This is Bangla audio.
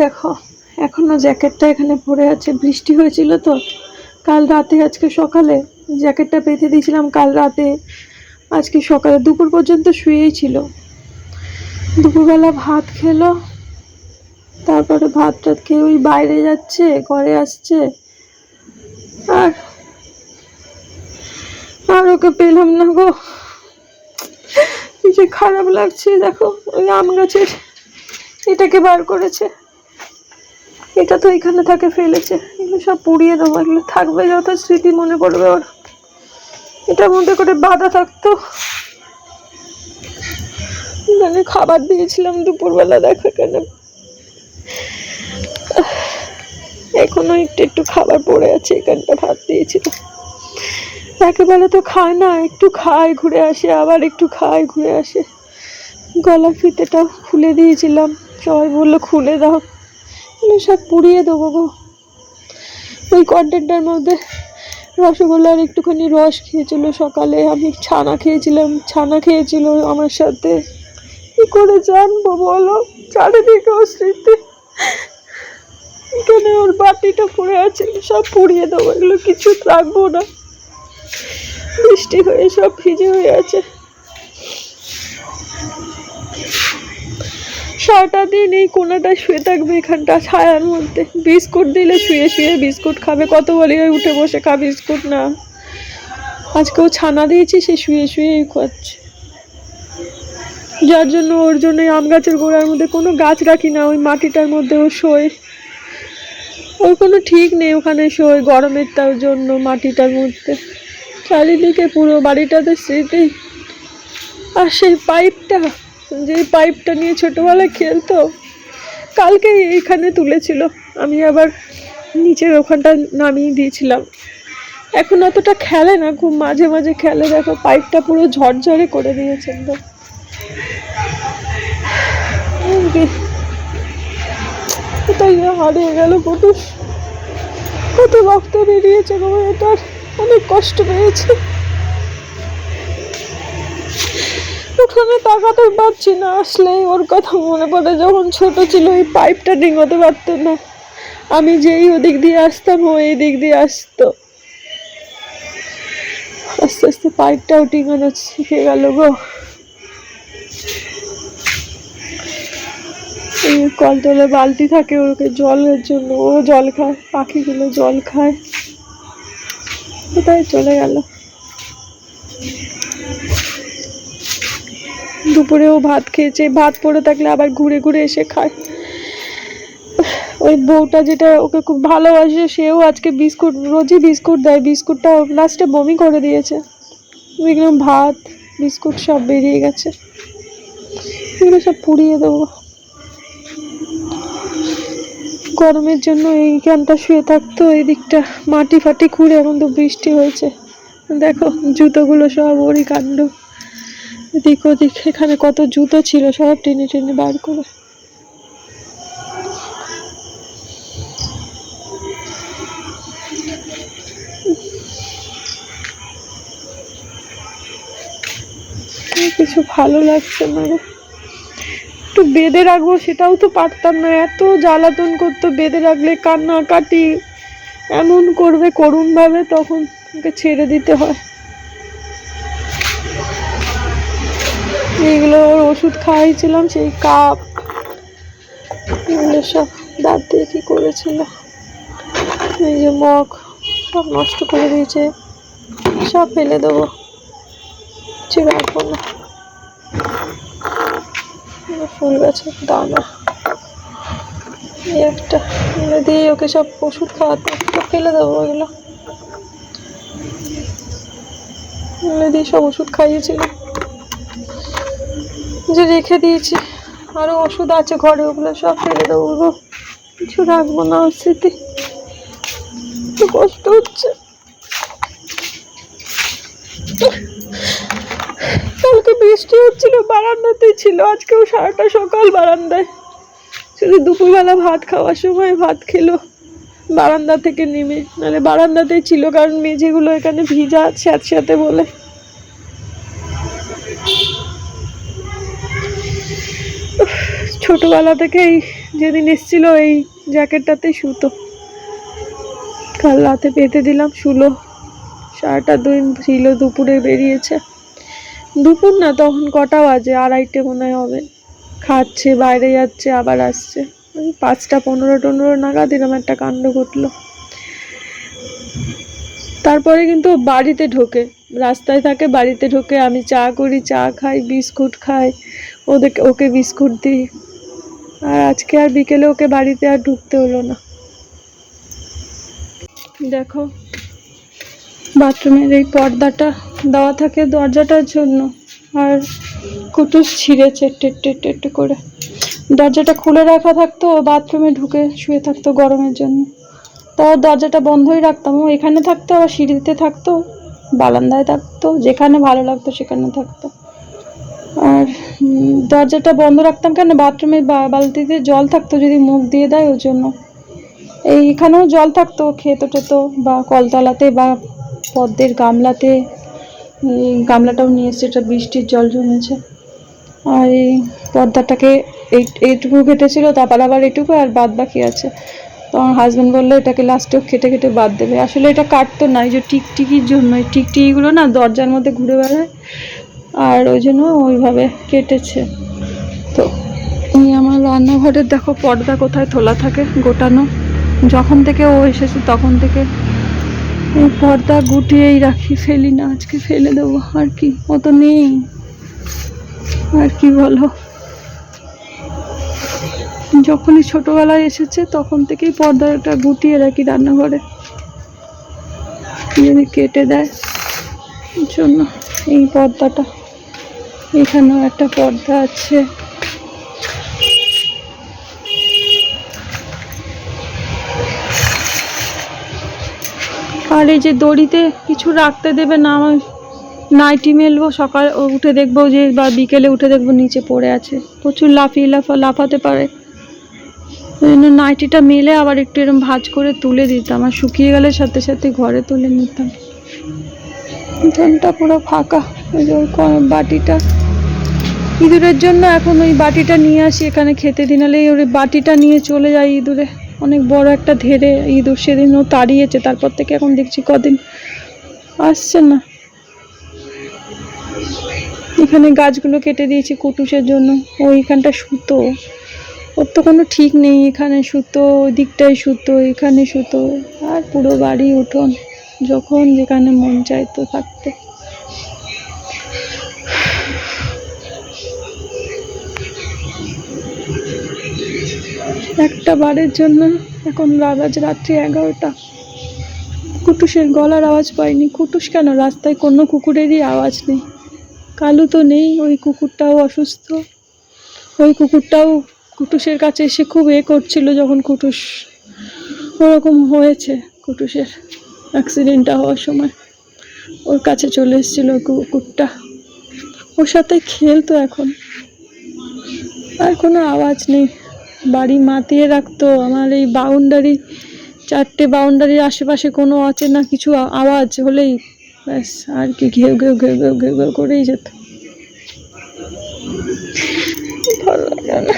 দেখো, এখনও জ্যাকেটটা এখানে পরে আছে, বৃষ্টি হয়েছিল তো। কাল রাতে, আজকে সকালে জ্যাকেটটা পেতে দিয়েছিলাম কাল রাতে। আজকে সকালে দুপুর পর্যন্ত শুয়েই ছিল। দুপুরবেলা ভাত খেলো, তারপরে ভাত টাত খেয়ে ওই বাইরে যাচ্ছে, ঘরে আসছে। আর আর ওকে পেলাম না গো। যে খারাপ লাগছে, দেখো, ওই আম গাছের, এটাকে বার করেছে। এটা তো এখানে থাকে ফেলেছে। এগুলো সব পুড়িয়ে দেবো, এগুলো থাকবে যত স্মৃতি মনে পড়বে ওর। এটার মধ্যে করে বাধা থাকতো। মানে খাবার দিয়েছিলাম দুপুরবেলা, দেখো এখানে। এখনও একটু একটু খাবার পড়ে আছে, এখানটা ভাত দিয়েছিলাম একেবারে তো খায় না, একটু খায়, ঘুরে আসে, আবার একটু খায়, ঘুরে আসে। গলা ফিতেটা খুলে দিয়েছিলাম। সবাই বলল, খুলে দাও। এগুলো সব পুড়িয়ে দেবো গো। ওই কন্টেন্টটার মধ্যে রসগোল্লার একটুখানি রস খেয়েছিল সকালে, আমি ছানা খেয়েছিলাম, ছানা খেয়েছিল আমার সাথে। কি করে জানব বলো? চারিদিকে ও স্মৃতি এখানে ওর বাটিটা পড়ে আছে, সব পুড়িয়ে দেবো, এগুলো কিছু রাখব না। বৃষ্টি হয়ে সব ভিজে হয়ে আছে। সারাটা দিন এই কোনাটায় শুয়ে থাকবে এখানটা ছায়ার মধ্যে। বিস্কুট দিলে শুয়ে শুয়ে বিস্কুট খাবে। কত বলি ওই উঠে বসে খা বিস্কুট না। আজকেও ছানা দিয়েছি, সে শুয়ে শুয়েই খাচ্ছে। যার জন্য ওর জন্য আম গাছের গোড়ার মধ্যে কোনো গাছ রাখি না, ওই মাটিটার মধ্যে ও শোয়। ওর কোনো ঠিক নেই ওখানে শোয় গরমের তার জন্য মাটিটার মধ্যে। চারিদিকে পুরো বাড়িটাতে স্মৃতি। আর সেই পাইপটা যে পাইপটা নিয়ে ছোটোবেলায় খেলতো কালকে এইখানে তুলেছিল। আমি আবার নিচের ওখানটা নামিয়ে দিয়েছিলাম। এখন অতটা খেলে না খুব মাঝে মাঝে খেলে। দেখো পাইপটা পুরো ঝরঝরে করে দিয়েছে একদম। এই যে, কোথায় যে হারিয়ে গেল পুটুস কত রক্ত বেরিয়েছে গো এটার অনেক কষ্ট পেয়েছে। ওখানে তাকাতে পারছি না আসলে ওর কথা মনে পড়ে যখন ছোট ছিল, এই পাইপটা ডিঙোতে পারতো না। আমি যেই ওদিক দিয়ে আসতাম ও এই দিক দিয়ে আসতো। আস্তে আস্তে পাইপটাও ডিঙানো শিখে গেল গো। এই কলতলে বালতি থাকে ওকে জলের জন্য, ও জল খায়, পাখিগুলো জল খায়। কোথায় চলে গেল? দুপুরেও ভাত খেয়েছে। ভাত পড়ে থাকলে আবার ঘুরে ঘুরে এসে খায়। ওই বউটা যেটা ওকে খুব ভালোবাসে, সেও আজকে বিস্কুট, রোজই বিস্কুট দেয়। বিস্কুটটা লাস্টে বমি করে দিয়েছে। দেখলাম ভাত, বিস্কুট সব বেরিয়ে গেছে। এগুলো সব পুড়িয়ে দেবো। গরমের জন্য এইখানটা শুয়ে থাকতো এই দিকটা মাটি ফাটি খুঁড়ে এখন তো বৃষ্টি হয়েছে। দেখো জুতোগুলো সব ওরই কাণ্ড। এদিক ওদিক, এখানে কত জুতো ছিল, সব টেনে টেনে বার করে। কিছু ভালো লাগছে না একটু বেঁধে রাখব সেটাও তো পারতাম না। এত জ্বালাতন করতো বেঁধে রাখলে, কান্নাকাটি। এমন করবে করুণভাবে, তখন ওকে ছেড়ে দিতে হয়। এইগুলো ওষুধ খাওয়াইছিলাম সেই কাপ, এগুলো সব দাঁত দিয়ে কি করেছিল? এই যে মগ সব নষ্ট করে দিয়েছে, সব ফেলে দেবো। না। ফুল গাছের দানা। একটা, এগুলো দিয়ে ওকে সব ওষুধ খাওয়াতে ফেলে দেবো ওগুলো দিয়ে সব ওষুধ খাইয়েছিলাম। যে রেখে দিয়েছি। আরও ওষুধ আছে ঘরে, ওগুলো সব ফেলে দেবো কিছু রাখব না স্মৃতি কষ্ট হচ্ছে। কালকে বৃষ্টি হচ্ছিল বারান্দাতেই ছিল। আজকেও সারাটা সকাল বারান্দায়। শুধু দুপুরবেলা ভাত খাওয়ার সময় ভাত খেলো। বারান্দা থেকে নেমে। মানে বারান্দাতেই ছিল, কারণ মেঝেগুলো এখানে ভিজা স্যাঁতস্যাঁতে বলে। ছোটবেলা থেকেই যেদিন এসছিল এই জ্যাকেটটাতেই শুতো কাল রাতে পেতে দিলাম শুলো সারাটা দিন ছিল, দুপুরে বেরিয়েছে। দুপুর না, তখন কটা বাজে? আড়াইটে মনে হয় হবে। খাচ্ছে, বাইরে যাচ্ছে, আবার আসছে। পাঁচটা, পনেরো, টনেরো নাগাদ এরকম একটা কাণ্ড ঘটলো। তারপরে কিন্তু বাড়িতে ঢোকে। রাস্তায় থাকে, বাড়িতে ঢোকে, আমি চা করি, চা খাই, বিস্কুট খাই। ওদেরকে, ওকে বিস্কুট দিই। আর আজকে আর বিকেলে ওকে বাড়িতে আর ঢুকতে হলো না। দেখো, বাথরুমের এই পর্দাটা, দেওয়া থাকে দরজাটার জন্য। আর কুটুস ছিঁড়েছে টেট্টে টেট্টে করে। দরজাটা খুলে রাখা থাকতো, ও বাথরুমে ঢুকে শুয়ে থাকতো গরমের জন্য। তাও দরজাটা বন্ধই রাখতাম। ও এখানে থাকতো, আবার সিঁড়িতে থাকতো, বারান্দায় থাকতো, যেখানে ভালো লাগতো সেখানে থাকতো। আর দরজাটা বন্ধ রাখতাম কেন? বাথরুমে বালতিতে জল থাকতো যদি মুখ দিয়ে দেয় ওর জন্য। এই এখানেও জল থাকতো খেতো টেতো বা কলতলাতে বা পদ্মের গামলাতে। এই গামলাটাও নিয়ে এসছে এটা বৃষ্টির জল জমেছে। আর এই পর্দাটাকে এই, এইটুকু কেটেছিল তারপর আবার এটুকু আর বাদ বাকি আছে। তো আমার হাজব্যান্ড বলল, এটাকে লাস্টেও কেটে কেটে বাদ দেবে। আসলে এটা কাটতো না, এই যে টিকটিকির জন্য এই টিকটিকিগুলো না দরজার মধ্যে ঘুরে বেড়ায় আর ওই জন্য ওইভাবে কেটেছে। তো এই আমার রান্নাঘরের দেখো পর্দা কোথায় তোলা থাকে গোটানো। যখন থেকে ও এসেছে তখন থেকে এই পর্দা গুটিয়েই রাখি, ফেলি না, আজকে ফেলে দেবো, আর কি? ও তো নেই। আর কি বলো? যখনই ছোটবেলায় এসেছে তখন থেকেই পর্দাটা গুটিয়ে রাখি রান্নাঘরে। যদি কেটে দেয় জন্য এই পর্দাটা। এখানেও একটা পর্দা আছে। আর এই যে দড়িতে কিছু রাখতে দেবে না আমার নাইটি মেলবো, সকালে উঠে দেখব যে, বা বিকেলে উঠে দেখব নিচে পড়ে আছে। প্রচুর লাফিয়ে লাফা লাফাতে পারে। নাইটিটা মেলে আবার একটু এরকম ভাঁজ করে তুলে দিতাম, আর শুকিয়ে গেলে সাথে সাথে ঘরে তুলে নিতাম। উঠোনটা পুরো ফাঁকা, ওই যে বাটিটা। ইঁদুরের জন্য এখন ওই বাটিটা নিয়ে আসি, এখানে খেতে দিনালেই ওই বাটিটা নিয়ে চলে যায় ইঁদুরে। অনেক বড় একটা ধেরে ইঁদুর সেদিনও তাড়িয়েছে, তারপর থেকে এখন দেখছি কদিন আসছে না। এখানে গাছগুলো কেটে দিয়েছি কুটুসের জন্য, ওইখানটা সুতো। ওর তো কোনো ঠিক নেই, এখানে সুতো, ওই দিকটায় সুতো, এখানে সুতো, আর পুরো বাড়ি উঠোন, যখন যেখানে মন চাইতো থাকতে। একটা বারের জন্য। এখন আজ রাত্রি এগারোটা। কুটুসের গলার আওয়াজ পাইনি। কুটুস কেন? রাস্তায় কোনো কুকুরেরই আওয়াজ নেই। কালু তো নেই। ওই কুকুরটাও অসুস্থ। ওই কুকুরটাও কুটুসের কাছে এসে খুব এ করছিল যখন কুটুস ওরকম হয়েছে, কুটুসের অ্যাক্সিডেন্টটা হওয়ার সময়। ওর কাছে চলে এসেছিল কুকুরটা। ওর সাথে খেলতো এখন। আর কোনো আওয়াজ নেই। বাড়ি মাতিয়ে রাখতো। আমার এই বাউন্ডারি, চারটে বাউন্ডারির আশেপাশে কোনো অচেনা কিছু আওয়াজ হলেই ব্যাস, আর কি ঘেউ ঘেউ ঘেউ ঘেউ ঘেউ ঘেউ করেই যেত। ভালো লাগে না।